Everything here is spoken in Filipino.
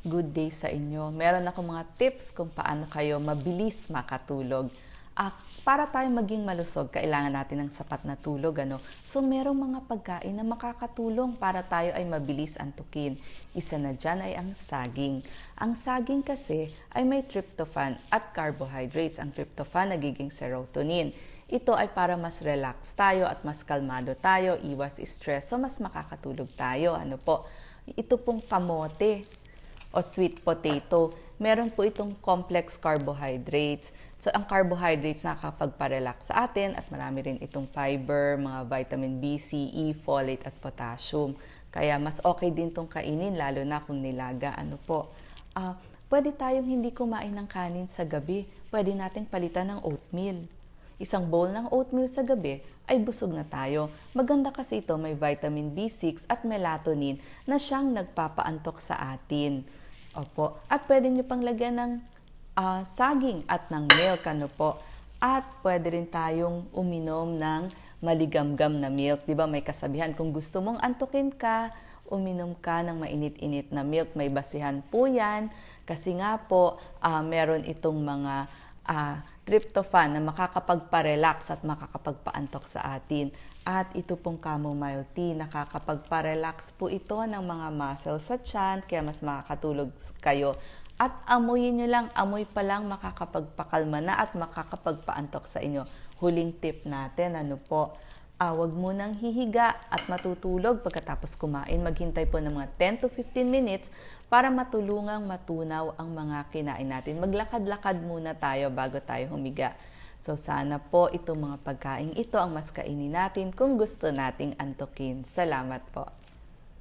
Good day sa inyo. Meron ako mga tips kung paano kayo mabilis makatulog. Ah, para tayo maging malusog, kailangan natin ng sapat na tulog. Ano? So, merong mga pagkain na makakatulong para tayo ay mabilis antukin. Isa na dyan ay ang saging. Ang saging kasi ay may tryptophan at carbohydrates. Ang tryptophan nagiging serotonin. Ito ay para mas relax tayo at mas kalmado tayo, iwas stress, so mas makakatulog tayo. Ano po? Ito pong kamote o sweet potato, meron po itong complex carbohydrates. So, ang carbohydrates nakakapagpa-relax sa atin at marami rin itong fiber, mga vitamin B, C, E, folate at potassium. Kaya mas okay din itong kainin, lalo na kung nilaga. Ano po? Uh, pwede tayong hindi kumain ng kanin sa gabi. Pwede nating palitan ng oatmeal. Isang bowl ng oatmeal sa gabi ay busog na tayo. Maganda kasi ito may vitamin B6 at melatonin na siyang nagpapaantok sa atin. Opo. At pwede nyo pang lagyan ng uh, saging at ng milk. Ano po? At pwede rin tayong uminom ng maligamgam na milk. Di ba may kasabihan, kung gusto mong antukin ka, uminom ka ng mainit-init na milk. May basihan po yan. Kasi nga po, uh, meron itong mga uh, tryptophan na makakapagpa-relax at makakapagpaantok sa atin. At ito pong chamomile tea, nakakapagpa-relax po ito ng mga muscles sa tiyan, kaya mas makakatulog kayo. At amuyin nyo lang, amoy pa lang makakapagpakalma na at makakapagpaantok sa inyo. Huling tip natin, ano po, ah, wag munang hihiga at matutulog pagkatapos kumain. Maghintay po ng mga 10 to 15 minutes para matulungang matunaw ang mga kinain natin. Maglakad-lakad muna tayo bago tayo humiga. So sana po itong mga pagkain ito ang mas kainin natin kung gusto nating antukin. Salamat po.